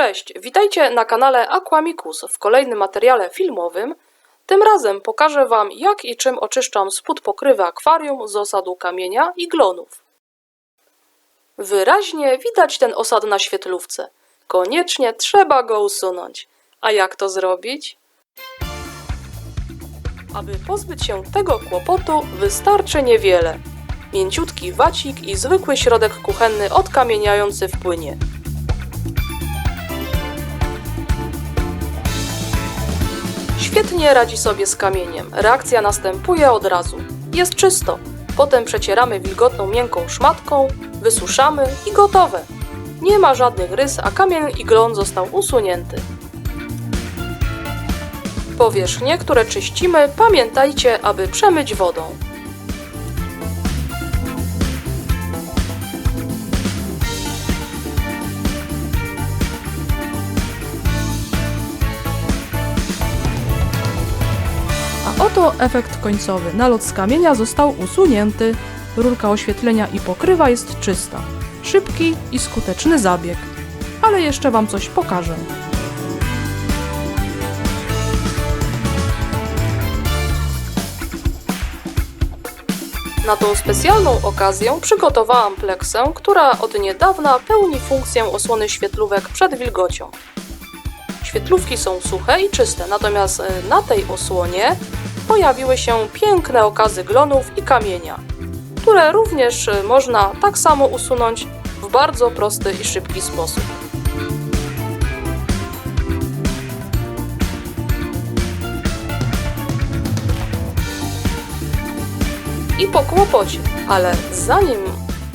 Cześć, witajcie na kanale Aquamicus w kolejnym materiale filmowym. Tym razem pokażę Wam jak i czym oczyszczam spód pokrywy akwarium z osadu kamienia i glonów. Wyraźnie widać ten osad na świetlówce. Koniecznie trzeba go usunąć. A jak to zrobić? Aby pozbyć się tego kłopotu wystarczy niewiele. Mięciutki wacik i zwykły środek kuchenny odkamieniający w Świetnie radzi sobie z kamieniem. Reakcja następuje od razu. Jest czysto. Potem przecieramy wilgotną miękką szmatką, wysuszamy i gotowe. Nie ma żadnych rys, a kamień i glon został usunięty. Powierzchnie, które czyścimy, pamiętajcie, aby przemyć wodą. Oto efekt końcowy. Nalot z kamienia został usunięty. Rurka oświetlenia i pokrywa jest czysta. Szybki i skuteczny zabieg. Ale jeszcze Wam coś pokażę. Na tą specjalną okazję przygotowałam pleksę, która od niedawna pełni funkcję osłony świetlówek przed wilgocią. Świetlówki są suche i czyste, natomiast e, na tej osłonie pojawiły się piękne okazy glonów i kamienia, które również e, można tak samo usunąć w bardzo prosty i szybki sposób. I po kłopocie, ale zanim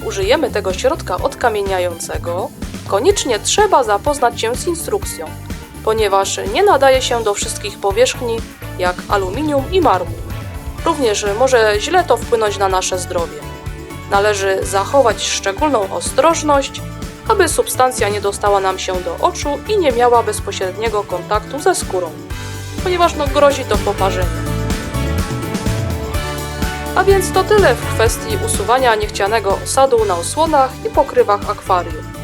użyjemy tego środka odkamieniającego, koniecznie trzeba zapoznać się z instrukcją ponieważ nie nadaje się do wszystkich powierzchni, jak aluminium i marmur. Również może źle to wpłynąć na nasze zdrowie. Należy zachować szczególną ostrożność, aby substancja nie dostała nam się do oczu i nie miała bezpośredniego kontaktu ze skórą, ponieważ no, grozi to poparzeniem. A więc to tyle w kwestii usuwania niechcianego osadu na osłonach i pokrywach akwarium.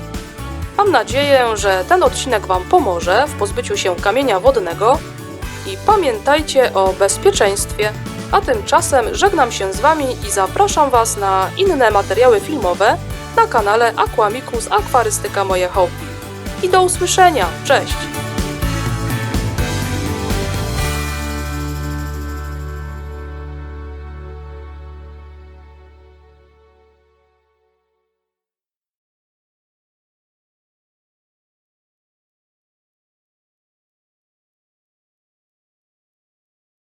Mam nadzieję, że ten odcinek Wam pomoże w pozbyciu się kamienia wodnego i pamiętajcie o bezpieczeństwie. A tymczasem żegnam się z Wami i zapraszam Was na inne materiały filmowe na kanale Aquamicus Akwarystyka Moje Hobby. I do usłyszenia, cześć!